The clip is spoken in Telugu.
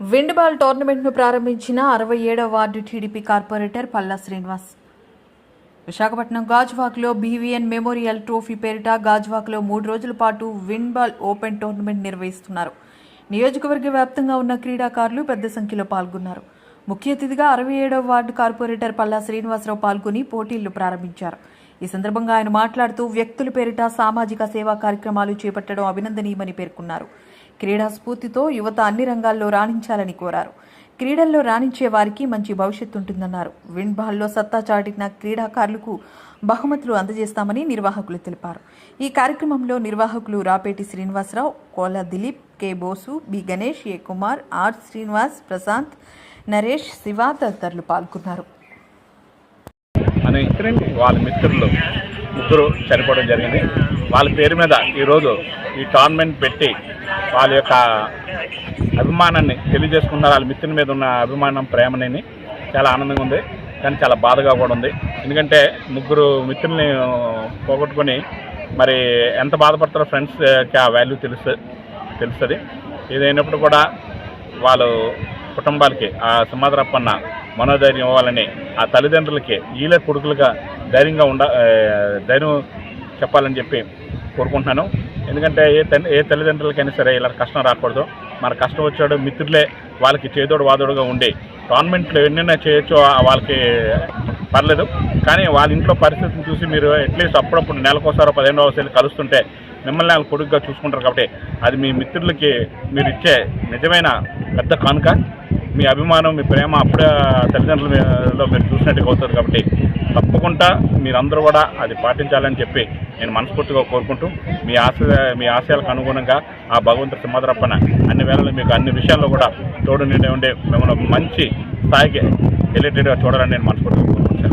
విండ్ బాల్ టోర్నమెంట్ను ప్రారంభించిన అరవై ఏడవ ward TDP corporator Palla Srinivas. Visakhapatnam గాజ్వాక్లో BVN memorial trophy పేరిట గాజ్వాక్లో మూడు రోజుల పాటు విండ్ బాల్ ఓపెన్ టోర్నమెంట్ నిర్వహిస్తున్నారు. నియోజకవర్గ వ్యాప్తంగా ఉన్న క్రీడాకారులు పెద్ద సంఖ్యలో పాల్గొన్నారు. ముఖ్య అతిథిగా అరవై ఏడవ వార్డు కార్పొరేటర్ పల్లా శ్రీనివాసరావు పాల్గొని పోటీలు ప్రారంభించారు. ఈ సందర్భంగా ఆయన మాట్లాడుతూ వ్యక్తుల పేరిట సామాజిక సేవా కార్యక్రమాలు చేపట్టడం అభినందనీయమని పేర్కొన్నారు. క్రీడా స్ఫూర్తితో యువత అన్ని రంగాల్లో రాణించాలని కోరారు. క్రీడల్లో రాణించే వారికి మంచి భవిష్యత్తు ఉంటుందన్నారు. విండ్బాల్లో సత్తా చాటిన క్రీడాకారులకు బహుమతులు అందజేస్తామని నిర్వాహకులు తెలిపారు. ఈ కార్యక్రమంలో నిర్వాహకులు Rapeti Srinivasarao Kola Dilip K Bose B Ganesh A Kumar R Srinivas Prashanth Naresh Shiva తదితరులు పాల్గొన్నారు. అని వాళ్ళ మిత్రులు ముగ్గురు చనిపోవడం జరిగింది. వాళ్ళ పేరు మీద ఈరోజు ఈ టోర్నమెంట్ పెట్టి వాళ్ళ యొక్క అభిమానాన్ని తెలియజేసుకున్నారు. వాళ్ళ మిత్రుల మీద ఉన్న అభిమానం ప్రేమని చాలా ఆనందంగా ఉంది. కానీ చాలా బాధగా కూడా ఉంది. ఎందుకంటే ముగ్గురు మిత్రుల్ని పోగొట్టుకొని మరి ఎంత బాధపడతారో ఫ్రెండ్స్కి ఆ వాల్యూ తెలుసు తెలుస్తుంది. ఏదైనప్పుడు కూడా వాళ్ళు కుటుంబాలకి ఆ సింహాద్రప్పన్న మనోధైర్యం ఇవ్వాలని ఆ తల్లిదండ్రులకి వీళ్ళ కొడుకులుగా ధైర్యంగా ఉండ ధైర్యం చెప్పాలని చెప్పి కోరుకుంటున్నాను. ఎందుకంటే ఏ తల్లి ఏ తల్లిదండ్రులకైనా సరే ఇలా కష్టం రాకూడదు. మన కష్టం వచ్చాడు మిత్రులే వాళ్ళకి చేదోడు వాదోడుగా ఉండి టోర్నమెంట్లు ఎన్నైనా చేయొచ్చో వాళ్ళకి పర్లేదు. కానీ వాళ్ళ ఇంట్లో పరిస్థితిని చూసి మీరు అట్లీస్ట్ అప్పుడప్పుడు నెలకోసారో పదిహేను రోజులు కలుస్తుంటే మిమ్మల్ని వాళ్ళు కొడుకుగా చూసుకుంటారు కాబట్టి అది మీ మిత్రులకి మీరు ఇచ్చే నిజమైన పెద్ద కానుక. మీ అభిమానం మీ ప్రేమ అప్పుడే తల్లిదండ్రులలో మీరు చూసినట్టుగా అవుతుంది కాబట్టి తప్పకుండా మీరందరూ కూడా అది పాటించాలని చెప్పి నేను మనస్ఫూర్తిగా కోరుకుంటూ మీ ఆశ మీ ఆశయాలకు అనుగుణంగా ఆ భగవంతుడు సింహద్రప్పన అన్ని వేళలు మీకు అన్ని విషయాల్లో కూడా తోడు నిండి ఉండే మిమ్మల్ని మంచి స్థాయికి వెళ్ళేటట్టుగా చూడాలని నేను మనస్ఫూర్తిగా కోరుకుంటున్నాను.